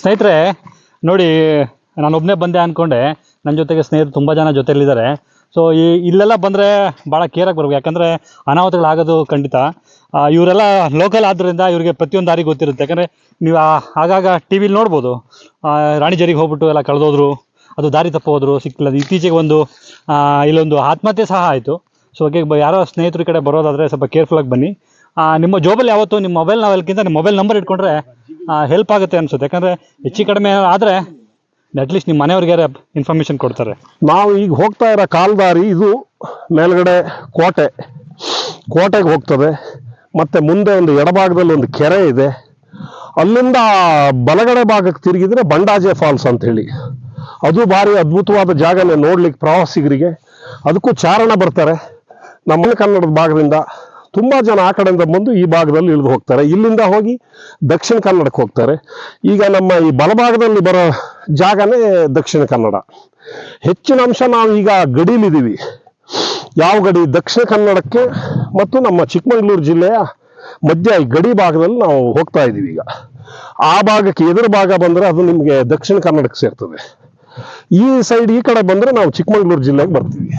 ಸ್ನೇಹಿತರೆ ನೋಡಿ ನಾನು ಒಬ್ಬನೇ ಬಂದೆ ಅಂದ್ಕೊಂಡೆ ನನ್ನ ಜೊತೆಗೆ ಸ್ನೇಹಿತರು ತುಂಬ ಜನ ಜೊತೆಲಿದ್ದಾರೆ. ಸೊ ಈ ಇಲ್ಲೆಲ್ಲ ಬಂದರೆ ಭಾಳ ಕೇರಾಗಿ ಬರ್ಬೇಕು. ಯಾಕಂದರೆ ಅನಾಹುತಗಳಾಗೋದು ಖಂಡಿತ. ಇವರೆಲ್ಲ ಲೋಕಲ್ ಆದ್ದರಿಂದ ಇವರಿಗೆ ಪ್ರತಿಯೊಂದು ದಾರಿ ಗೊತ್ತಿರುತ್ತೆ. ಯಾಕಂದರೆ ನೀವು ಆಗಾಗ ಟಿ ವಿಲಿ ನೋಡ್ಬೋದು. ಆ, ರಾಣಿಜರಿಗೆ ಹೋಗ್ಬಿಟ್ಟು ಎಲ್ಲ ಕಳೆದೋದ್ರು ಅದು ದಾರಿ ತಪ್ಪೋದ್ರು ಸಿಕ್ಕಿಲ್ಲ. ಇತ್ತೀಚೆಗೆ ಒಂದು ಇಲ್ಲೊಂದು ಆತ್ಮಹತ್ಯೆ ಸಹ ಆಯಿತು. ಸೊ ಹಾಗೆ ಯಾರೋ ಸ್ನೇಹಿತರ ಕಡೆ ಬರೋದಾದರೆ ಸ್ವಲ್ಪ ಕೇರ್ಫುಲ್ಲಾಗಿ ಬನ್ನಿ. ನಿಮ್ಮ ಜೋಬಲ್ಲಿ ಯಾವತ್ತು ನಿಮ್ಮ ಮೊಬೈಲ್ ನಾವೆಲ್ಕಿಂತ ನಿಮ್ಮ ಮೊಬೈಲ್ ನಂಬರ್ ಇಟ್ಕೊಂಡ್ರೆ ಹೆಲ್ಪ್ ಆಗುತ್ತೆ ಅನ್ಸುತ್ತೆ. ಯಾಕಂದರೆ ಹೆಚ್ಚು ಕಡಿಮೆ ಆದರೆ ಅಟ್ಲೀಸ್ಟ್ ನಿಮ್ಮ ಮನೆಯವ್ರಿಗೆ ಇನ್ಫಾರ್ಮೇಶನ್ ಕೊಡ್ತಾರೆ. ನಾವು ಈಗ ಹೋಗ್ತಾ ಇರೋ ಕಾಲ್ದಾರಿ ಇದು ಮೇಲ್ಗಡೆ ಕೋಟೆ. ಕೋಟೆಗೆ ಹೋಗ್ತದೆ. ಮತ್ತೆ ಮುಂದೆ ಒಂದು ಎಡಭಾಗದಲ್ಲಿ ಒಂದು ಕೆರೆ ಇದೆ. ಅಲ್ಲಿಂದ ಬಲಗಡೆ ಭಾಗಕ್ಕೆ ತಿರುಗಿದ್ರೆ ಬಂಡಾಜೆ ಫಾಲ್ಸ್ ಅಂತ ಹೇಳಿ. ಅದು ಭಾರಿ ಅದ್ಭುತವಾದ ಜಾಗನೇ ನೋಡ್ಲಿಕ್ಕೆ ಪ್ರವಾಸಿಗರಿಗೆ. ಅದಕ್ಕೂ ಚಾರಣ ಬರ್ತಾರೆ. ನಮ್ಮ ಕನ್ನಡದ ಭಾಗದಿಂದ ತುಂಬಾ ಜನ ಆ ಕಡೆಯಿಂದ ಬಂದು ಈ ಭಾಗದಲ್ಲಿ ಇಳಿದು ಹೋಗ್ತಾರೆ. ಇಲ್ಲಿಂದ ಹೋಗಿ ದಕ್ಷಿಣ ಕನ್ನಡಕ್ಕೆ ಹೋಗ್ತಾರೆ. ಈಗ ನಮ್ಮ ಈ ಬಲಭಾಗದಲ್ಲಿ ಬರೋ ಜಾಗನೇ ದಕ್ಷಿಣ ಕನ್ನಡ. ಹೆಚ್ಚಿನ ಅಂಶ ನಾವು ಈಗ ಗಡಿಲಿದ್ದೀವಿ ಯಾವ ಗಡಿ? ದಕ್ಷಿಣ ಕನ್ನಡಕ್ಕೆ ಮತ್ತು ನಮ್ಮ ಚಿಕ್ಕಮಗಳೂರು ಜಿಲ್ಲೆಯ ಮಧ್ಯ ಈ ಗಡಿ ಭಾಗದಲ್ಲಿ ನಾವು ಹೋಗ್ತಾ ಇದ್ದೀವಿ ಈಗ. ಆ ಭಾಗಕ್ಕೆ ಎದುರು ಭಾಗ ಬಂದರೆ ಅದು ನಿಮಗೆ ದಕ್ಷಿಣ ಕನ್ನಡಕ್ಕೆ ಸೇರ್ತದೆ. ಈ ಸೈಡ್ ಈ ಕಡೆ ಬಂದರೆ ನಾವು ಚಿಕ್ಕಮಗಳೂರು ಜಿಲ್ಲೆಗೆ ಬರ್ತೀವಿ.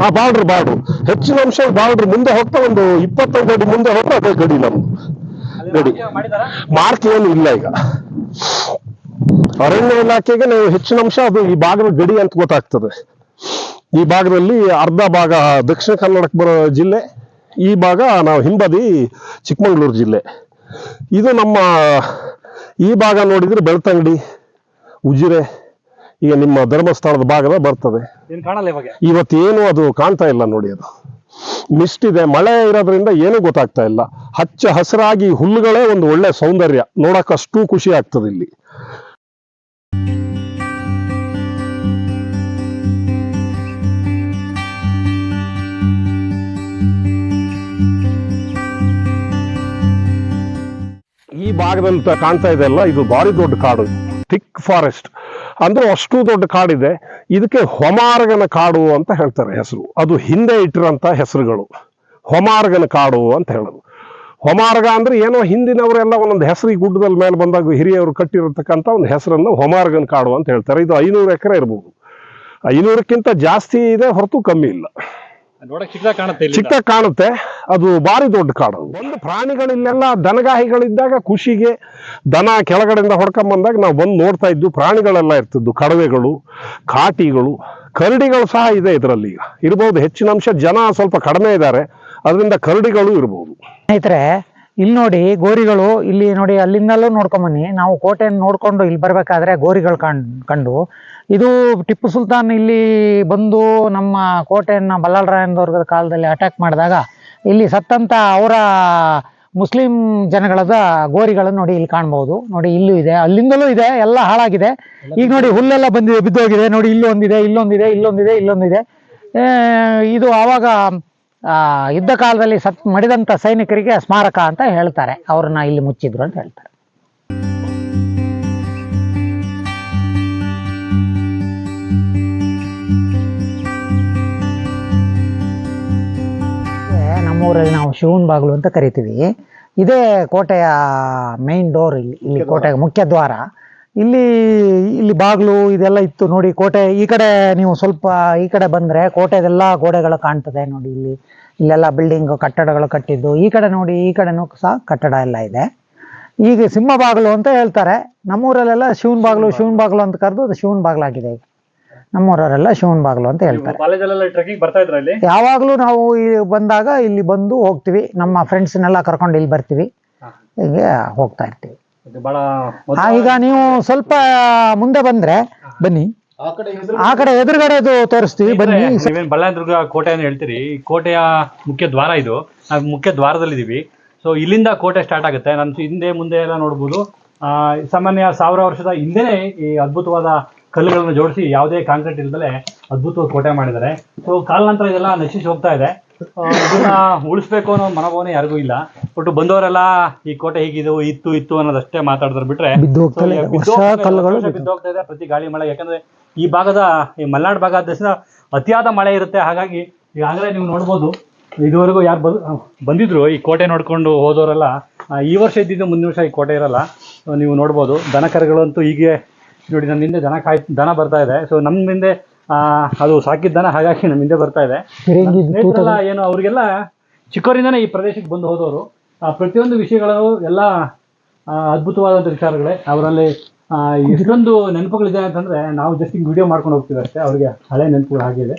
ಹಾ ಆ ಬಾರ್ಡ್ರ್ ಬಾರ್ಡ್ರು ಹೆಚ್ಚಿನ ಅಂಶ ಬಾರ್ಡ್ರ್ ಮುಂದೆ ಹೋಗ್ತಾ ಒಂದು ಇಪ್ಪತ್ತೈದು ಅಡಿ ಮುಂದೆ ಹೋಗ್ತಾ ಅದೇ ಗಡಿ ನಮ್ದು. ಗಡಿ. ಮಾರ್ಕ್ ಏನು ಇಲ್ಲ ಈಗ. ಅರಣ್ಯ ಇಲಾಖೆಗೆ ನಾವು ಹೆಚ್ಚಿನ ಅಂಶ ಅದು ಈ ಭಾಗದ ಗಡಿ ಅಂತ ಗೊತ್ತಾಗ್ತದೆ. ಈ ಭಾಗದಲ್ಲಿ ಅರ್ಧ ಭಾಗ ದಕ್ಷಿಣ ಕನ್ನಡಕ್ಕೆ ಬರೋ ಜಿಲ್ಲೆ ಈ ಭಾಗ ನಾವು ಹಿಂಬದಿ ಚಿಕ್ಕಮಗಳೂರು ಜಿಲ್ಲೆ. ಇದು ನಮ್ಮ ಈ ಭಾಗ ನೋಡಿದ್ರೆ ಬೆಳ್ತಂಗಡಿ ಉಜಿರೆ ಈಗ ನಿಮ್ಮ ಧರ್ಮಸ್ಥಳದ ಭಾಗದ ಬರ್ತದೆ. ಇವತ್ತೇನು ಅದು ಕಾಣ್ತಾ ಇಲ್ಲ ನೋಡಿ ಅದು. ಮಿಸ್ಟ್ ಇದೆ ಮಳೆ ಇರೋದ್ರಿಂದ ಏನೂ ಗೊತ್ತಾಗ್ತಾ ಇಲ್ಲ. ಹಚ್ಚ ಹಸಿರಾಗಿ ಹುಲ್ಲುಗಳೇ ಒಂದು ಒಳ್ಳೆ ಸೌಂದರ್ಯ ನೋಡಕ್ ಅಷ್ಟು ಖುಷಿ ಆಗ್ತದೆ ಇಲ್ಲಿ. ಈ ಭಾಗದಲ್ಲಿ ಕಾಣ್ತಾ ಇದೆ ಅಲ್ಲ, ಇದು ಭಾರಿ ದೊಡ್ಡ ಕಾಡು ಥಿಕ್ ಫಾರೆಸ್ಟ್ ಅಂದ್ರೆ ಅಷ್ಟು ದೊಡ್ಡ ಕಾಡಿದೆ. ಇದಕ್ಕೆ ಹೊಮಾರ್ಗನ ಕಾಡು ಅಂತ ಹೇಳ್ತಾರೆ ಹೆಸರು. ಅದು ಹಿಂದೆ ಇಟ್ಟಿರೋಂಥ ಹೆಸರುಗಳು. ಹೊಮಾರ್ಗನ ಕಾಡು ಅಂತ ಹೇಳೋದು. ಹೊಮಾರ್ಗ ಅಂದ್ರೆ ಏನೋ ಹಿಂದಿನವರೆಲ್ಲ ಒಂದೊಂದು ಹೆಸರು ಗುಡ್ಡದಲ್ಲಿ ಮೇಲೆ ಬಂದಾಗ ಹಿರಿಯವರು ಕಟ್ಟಿರತಕ್ಕಂಥ ಒಂದು ಹೆಸರನ್ನು ಹೊಮಾರ್ಗನ ಕಾಡು ಅಂತ ಹೇಳ್ತಾರೆ. ಇದು ಐನೂರು ಎಕರೆ ಇರ್ಬೋದು. ಐನೂರಕ್ಕಿಂತ ಜಾಸ್ತಿ ಇದೆ, ಹೊರತು ಕಮ್ಮಿ ಇಲ್ಲ. ನೋಡಕ್ ಚಿಕ್ಕದಾಗ ಕಾಣುತ್ತೆ ಇಲ್ಲಿ ಚಿಕ್ಕ ಕಾಣುತ್ತೆ. ಅದು ಭಾರಿ ದೊಡ್ಡ ಕಾಡು. ಒಂದು ಪ್ರಾಣಿಗಳಿಲ್ಲೆಲ್ಲ ದನಗಾಹಿಗಳಿದ್ದಾಗ ಖುಷಿಗೆ ದನ ಕೆಳಗಡೆಯಿಂದ ಹೊಡ್ಕೊಂಡ್ ಬಂದಾಗ ನಾವು ಬಂದು ನೋಡ್ತಾ ಇದ್ದು ಪ್ರಾಣಿಗಳೆಲ್ಲ ಇರ್ತಿದ್ದು. ಕಡವೆಗಳು ಕಾಟಿಗಳು ಕರಡಿಗಳು ಸಹ ಇದೆ ಇದರಲ್ಲಿ ಈಗ. ಇರ್ಬೋದು ಹೆಚ್ಚಿನ ಅಂಶ ಜನ ಸ್ವಲ್ಪ ಕಡಿಮೆ ಇದ್ದಾರೆ. ಅದರಿಂದ ಕರಡಿಗಳು ಇರ್ಬೋದು. ಸ್ನೇಹಿತರೆ ಇಲ್ಲಿ ನೋಡಿ ಗೋರಿಗಳು ಇಲ್ಲಿ ನೋಡಿ ಅಲ್ಲಿಂದಲೂ ನೋಡ್ಕೊಂಬನ್ನಿ ನಾವು ಕೋಟೆಯನ್ನು ನೋಡಿಕೊಂಡು ಇಲ್ಲಿ ಬರಬೇಕಾದ್ರೆ ಗೋರಿಗಳು ಕಂಡು ಕಂಡು. ಇದು ಟಿಪ್ಪು ಸುಲ್ತಾನ್ ಇಲ್ಲಿ ಬಂದು ನಮ್ಮ ಕೋಟೆಯನ್ನು ಬಲ್ಲಾಳರಾಯನದವ್ರ ಕಾಲದಲ್ಲಿ ಅಟ್ಯಾಕ್ ಮಾಡಿದಾಗ ಇಲ್ಲಿ ಸತ್ತಂತ ಅವರ ಮುಸ್ಲಿಂ ಜನಗಳದ ಗೋರಿಗಳನ್ನು ನೋಡಿ ಇಲ್ಲಿ ಕಾಣ್ಬೋದು. ನೋಡಿ ಇಲ್ಲೂ ಇದೆ. ಅಲ್ಲಿಂದಲೂ ಇದೆ. ಎಲ್ಲ ಹಾಳಾಗಿದೆ. ಈಗ ನೋಡಿ ಹುಲ್ಲೆಲ್ಲ ಬಂದಿದೆ ಬಿದ್ದೋಗಿದೆ. ನೋಡಿ ಇಲ್ಲೊಂದಿದೆ ಇಲ್ಲೊಂದಿದೆ ಇಲ್ಲೊಂದಿದೆ ಇಲ್ಲೊಂದಿದೆ. ಇದು ಆವಾಗ ಯುದ್ಧ ಕಾಲದಲ್ಲಿ ಸತ್ ಮಡಿದಂಥ ಸೈನಿಕರಿಗೆ ಸ್ಮಾರಕ ಅಂತ ಹೇಳ್ತಾರೆ. ಅವ್ರನ್ನ ಇಲ್ಲಿ ಮುಚ್ಚಿದ್ರು ಅಂತ ಹೇಳ್ತಾರೆ. ನಮ್ಮೂರಲ್ಲಿ ನಾವು ಶಿವನ್ ಬಾಗಿಲು ಅಂತ ಕರಿತೀವಿ. ಇದೇ ಕೋಟೆಯ ಮೇನ್ ಡೋರ್ ಇಲ್ಲಿ ಇಲ್ಲಿ ಕೋಟೆಯ ಮುಖ್ಯ ದ್ವಾರ. ಇಲ್ಲಿ ಇಲ್ಲಿ ಬಾಗಿಲು ಇದೆಲ್ಲ ಇತ್ತು ನೋಡಿ ಕೋಟೆ. ಈ ಕಡೆ ನೀವು ಸ್ವಲ್ಪ ಈ ಕಡೆ ಬಂದ್ರೆ ಕೋಟೆದೆಲ್ಲ ಗೋಡೆಗಳು ಕಾಣ್ತದೆ ನೋಡಿ ಇಲ್ಲಿ. ಇಲ್ಲೆಲ್ಲ ಬಿಲ್ಡಿಂಗ್ ಕಟ್ಟಡಗಳು ಕಟ್ಟಿದ್ದು. ಈ ಕಡೆ ನೋಡಿ ಈ ಕಡೆನೂ ಸಹ ಕಟ್ಟಡ ಎಲ್ಲ ಇದೆ. ಈಗ ಸಿಂಹ ಬಾಗಿಲು ಅಂತ ಹೇಳ್ತಾರೆ. ನಮ್ಮೂರಲ್ಲೆಲ್ಲ ಶಿವನ್ ಬಾಗಿಲು ಶಿವನ್ ಬಾಗಿಲು ಅಂತ ಕರೆದು ಅದು ಶಿವನ್ ಬಾಗಿಲಾಗಿದೆ ಈಗ. ನಮ್ಮೂರವರೆಲ್ಲ ಶಿವನ್ ಬಾಗಿಲು ಅಂತ ಹೇಳ್ತಾರೆ. ಯಾವಾಗಲೂ ನಾವು ಬಂದಾಗ ಇಲ್ಲಿ ಬಂದು ಹೋಗ್ತೀವಿ. ನಮ್ಮ ಫ್ರೆಂಡ್ಸ್ನೆಲ್ಲ ಕರ್ಕೊಂಡು ಇಲ್ಲಿ ಬರ್ತೀವಿ. ಹೀಗೆ ಹೋಗ್ತಾ ಇರ್ತೀವಿ. ಇದು ಬಹಳ ಆ, ಈಗ ನೀವು ಸ್ವಲ್ಪ ಮುಂದೆ ಬಂದ್ರೆ ಬನ್ನಿ. ಆ ಕಡೆ ಎದುರುಗಡೆದು ತೋರಿಸ್ತೀವಿ ಬನ್ನಿ. ನೀವೇನ್ ಬಳ್ಳಾರಿದುರ್ಗ ಕೋಟೆ ಅಂತ ಹೇಳ್ತೀರಿ ಈ ಕೋಟೆಯ ಮುಖ್ಯ ದ್ವಾರ ಇದು. ನಾವು ಮುಖ್ಯ ದ್ವಾರದಲ್ಲಿ ಇದೀವಿ ಸೊ ಇಲ್ಲಿಂದ ಕೋಟೆ ಸ್ಟಾರ್ಟ್ ಆಗುತ್ತೆ. ನಾನು ಹಿಂದೆ ಮುಂದೆ ಎಲ್ಲ ನೋಡ್ಬೋದು. ಆ, ಸಾಮಾನ್ಯ ಸಾವಿರ ವರ್ಷದ ಹಿಂದೆನೆ ಈ ಅದ್ಭುತವಾದ ಕಲ್ಲುಗಳನ್ನು ಜೋಡಿಸಿ ಯಾವುದೇ ಕಾಂಕ್ರೀಟ್ ಇಲ್ದಲೆ ಅದ್ಭುತವಾದ ಕೋಟೆ ಮಾಡಿದ್ದಾರೆ. ಸೊ ಕಾಲಾನಂತರ ಇದೆಲ್ಲ ನಶಿಸಿ ಹೋಗ್ತಾ ಇದೆ. ಇದನ್ನ ಉಳಿಸ್ಬೇಕು ಅನ್ನೋ ಮನೋಭಾವನೆ ಯಾರಿಗೂ ಇಲ್ಲ. ಒಟ್ಟು ಬಂದವರೆಲ್ಲ ಈ ಕೋಟೆ ಹೀಗಿದು ಇತ್ತು ಇತ್ತು ಅನ್ನೋದಷ್ಟೇ ಮಾತಾಡಿದ್ರೆ ಬಿಟ್ರೆ ಬಿದ್ದೋಗ್ತಾ ಇದೆ. ಸೊ, ವರ್ಷ ಬಿದ್ದು ಹೋಗ್ತಾ ಇದೆ, ಕಲ್ಲುಗಳು ವರ್ಷ ಬಿದ್ದು ಹೋಗ್ತಾ ಇದೆ ಪ್ರತಿ ಗಾಳಿ ಮಳೆ. ಯಾಕಂದ್ರೆ ಈ ಭಾಗದ ಈ ಮಲೆನಾಡು ಭಾಗ ದಕ್ಷಿಣ ಅತಿಯಾದ ಮಳೆ ಇರುತ್ತೆ. ಹಾಗಾಗಿ ಈಗಾಗಲೇ ನೀವು ನೋಡ್ಬೋದು ಇದುವರೆಗೂ ಯಾರು ಬಂದ್ ಬಂದಿದ್ರು ಈ ಕೋಟೆ ನೋಡ್ಕೊಂಡು ಹೋದವರೆಲ್ಲ. ಆ, ಈ ವರ್ಷ ಇದ್ದಿದ್ದು ಮುಂದಿನ ವರ್ಷ ಈ ಕೋಟೆ ಇರಲ್ಲ. ನೀವು ನೋಡ್ಬೋದು ದನ ಕರುಗಳಂತೂ ಹೀಗೆ ನೋಡಿ ನನ್ನ ಹಿಂದೆ ದನ ಕಾಯ್ ದನ ಬರ್ತಾ ಇದೆ. ಸೊ ನಮ್ಮ ಹಿಂದೆ ಅದು ಸಾಕಿದ್ದಾನೆ ದನ ಹಾಗಾಗಿ ನಮ್ಮ ಹಿಂದೆ ಬರ್ತಾ ಇದೆ. ಫಿರಂಗಿ ಸ್ನೇಹಿತರೆಲ್ಲ ಏನು ಅವ್ರಿಗೆಲ್ಲ ಚಿಕ್ಕವರಿಂದನೇ ಈ ಪ್ರದೇಶಕ್ಕೆ ಬಂದು ಹೋದವರು. ಆ, ಪ್ರತಿಯೊಂದು ವಿಷಯಗಳು ಎಲ್ಲ ಅದ್ಭುತವಾದಂಥ ವಿಚಾರಗಳೇ. ಅವರಲ್ಲಿ ಆ, ಎಷ್ಟೊಂದು ನೆನಪುಗಳಿದೆ ಅಂತಂದ್ರೆ ನಾವು ಜಸ್ಟ್ ಹಿಂಗೆ ವಿಡಿಯೋ ಮಾಡ್ಕೊಂಡು ಹೋಗ್ತೀವಿ ಅಷ್ಟೇ. ಅವ್ರಿಗೆ ಹಳೆ ನೆನಪುಗಳು ಆಗಿದೆ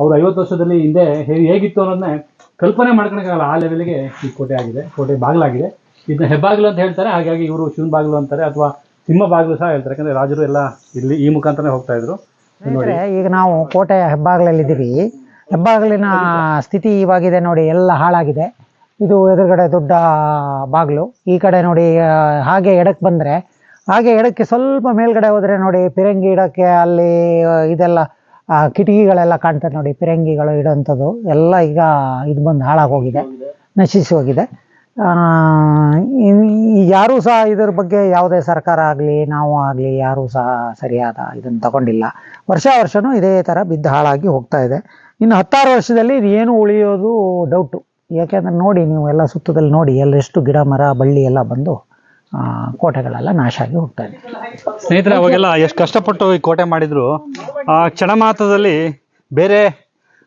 ಅವ್ರು ಐವತ್ತು ವರ್ಷದಲ್ಲಿ ಹಿಂದೆ ಹೇಗಿತ್ತು ಅನ್ನೋದನ್ನೇ ಕಲ್ಪನೆ ಮಾಡ್ಕೊಳಕ್ಕಾಗಲ್ಲ. ಆ ಲೆವೆಲ್ಗೆ ಈ ಕೋಟೆ ಆಗಿದೆ. ಕೋಟೆ ಬಾಗಿಲಾಗಿದೆ. ಇದನ್ನ ಹೆಬ್ಬಾಗಿಲು ಅಂತ ಹೇಳ್ತಾರೆ. ಹಾಗಾಗಿ ಇವರು ಶಿವನ ಬಾಗಿಲು ಅಂತಾರೆ. ಅಥವಾ ಸಿಂಹ ಬಾಗಿಲು ಸಹ ಹೇಳ್ತಾರೆ. ಯಾಕಂದ್ರೆ ರಾಜರು ಎಲ್ಲ ಇಲ್ಲಿ ಈ ಮುಖಾಂತರನೇ ಹೋಗ್ತಾ ಇದ್ರು. ಸ್ನೇಹಿತರೆ, ಈಗ ನಾವು ಕೋಟೆಯ ಹೆಬ್ಬಾಗಿಲಲ್ಲಿದ್ದೀವಿ. ಹೆಬ್ಬಾಗಿಲಿನ ಸ್ಥಿತಿ ಇವಾಗಿದೆ ನೋಡಿ ಎಲ್ಲ ಹಾಳಾಗಿದೆ. ಇದು ಎದುರುಗಡೆ ದೊಡ್ಡ ಬಾಗಿಲು. ಈ ಕಡೆ ನೋಡಿ ಹಾಗೆ ಎಡಕ್ಕೆ ಬಂದರೆ ಹಾಗೆ ಎಡಕ್ಕೆ ಸ್ವಲ್ಪ ಮೇಲ್ಗಡೆ ಹೋದರೆ ನೋಡಿ ಪಿರಂಗಿ ಇಡಕ್ಕೆ ಅಲ್ಲಿ ಇದೆಲ್ಲ ಕಿಟಕಿಗಳೆಲ್ಲ ಕಾಣ್ತದೆ ನೋಡಿ ಪಿರಂಗಿಗಳು ಇಡೋಂಥದ್ದು. ಎಲ್ಲ ಈಗ ಇದು ಬಂದು ಹಾಳಾಗೋಗಿದೆ ನಶಿಸಿ ಹೋಗಿದೆ. ಯಾರೂ ಸಹ ಇದರ ಬಗ್ಗೆ ಯಾವುದೇ ಸರ್ಕಾರ ಆಗಲಿ, ನಾವು ಆಗಲಿ ಯಾರೂ ಸಹ ಸರಿಯಾದ ಇದನ್ನು ತಗೊಂಡಿಲ್ಲ. ವರ್ಷ ವರ್ಷನೂ ಇದೇ ಥರ ಬಿದ್ದು ಹಾಳಾಗಿ ಹೋಗ್ತಾ ಇದೆ. ಇನ್ನು ಹತ್ತಾರು ವರ್ಷದಲ್ಲಿ ಇದು ಏನು ಉಳಿಯೋದು ಡೌಟು ಯಾಕೆಂದ್ರೆ ನೋಡಿ, ನೀವು ಎಲ್ಲ ಸುತ್ತದಲ್ಲಿ ನೋಡಿ, ಎಲ್ಲೆಷ್ಟು ಗಿಡ, ಮರ, ಬಳ್ಳಿ ಎಲ್ಲ ಬಂದು ಕೋಟೆಗಳೆಲ್ಲ ನಾಶ ಆಗಿ ಹೋಗ್ತಾ ಇದೆ. ಸ್ನೇಹಿತರೆ, ಅವಾಗೆಲ್ಲ ಎಷ್ಟು ಕಷ್ಟಪಟ್ಟು ಈ ಕೋಟೆ ಮಾಡಿದ್ರು. ಆ ಕ್ಷಣ ಮಾತ್ರದಲ್ಲಿ ಬೇರೆ